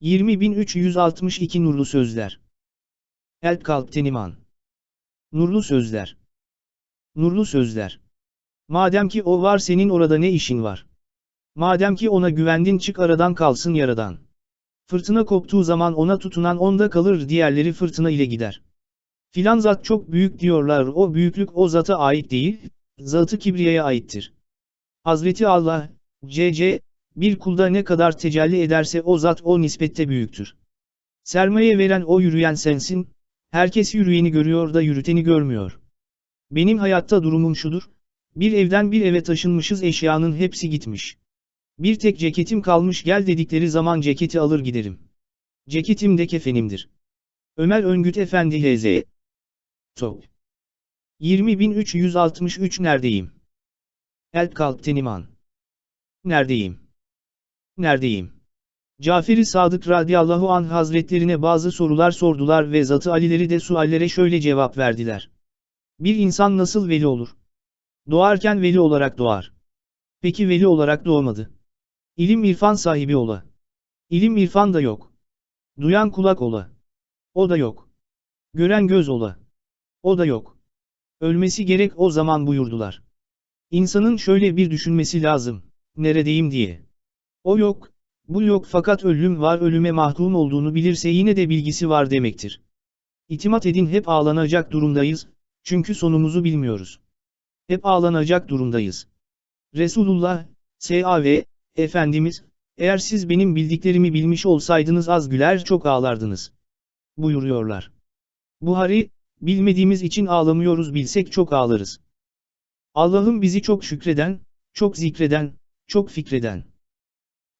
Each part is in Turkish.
20362 Nurlu Sözler Elp Kalp Teniman Nurlu Sözler Nurlu Sözler Madem ki o var senin orada ne işin var? Madem ki ona güvendin çık aradan kalsın yaradan. Fırtına koptuğu zaman ona tutunan onda kalır diğerleri fırtına ile gider. Filan zat çok büyük diyorlar o büyüklük o zata ait değil, zatı kibriyaya aittir. Hazreti Allah, C.C., bir kulda ne kadar tecelli ederse o zat o nispette büyüktür. Sermaye veren o yürüyen sensin, herkes yürüyeni görüyor da yürüteni görmüyor. Benim hayatta durumum şudur, bir evden bir eve taşınmışız eşyanın hepsi gitmiş. Bir tek ceketim kalmış gel dedikleri zaman ceketi alır giderim. Ceketim de kefenimdir. Ömer Öngüt Efendi H.Z. Top. 20363 neredeyim? Elp Kalp Teniman. Neredeyim? Neredeyim? Caferi Sadık radıyallahu anh hazretlerine bazı sorular sordular ve Zatı Alileri de suallere şöyle cevap verdiler. Bir insan nasıl veli olur? Doğarken veli olarak doğar. Peki veli olarak doğmadı. İlim irfan sahibi ola. İlim irfan da yok. Duyan kulak ola. O da yok. Gören göz ola. O da yok. Ölmesi gerek o zaman buyurdular. İnsanın şöyle bir düşünmesi lazım. Neredeyim diye. O yok, bu yok fakat ölüm var ölüme mahkum olduğunu bilirse yine de bilgisi var demektir. İtimat edin hep ağlanacak durumdayız, çünkü sonumuzu bilmiyoruz. Hep ağlanacak durumdayız. Resulullah, S.A.V. Efendimiz, eğer siz benim bildiklerimi bilmiş olsaydınız az güler çok ağlardınız. Buyuruyorlar. Buhari, bilmediğimiz için ağlamıyoruz bilsek çok ağlarız. Allah'ım bizi çok şükreden, çok zikreden, çok fikreden.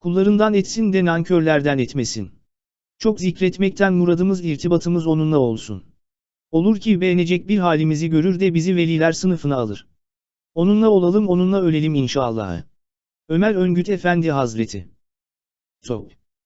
Kullarından etsin de nankörlerden etmesin. Çok zikretmekten muradımız irtibatımız onunla olsun. Olur ki beğenecek bir halimizi görür de bizi veliler sınıfına alır. Onunla olalım onunla ölelim inşallah. Ömer Öngüt Efendi Hazreti. Top.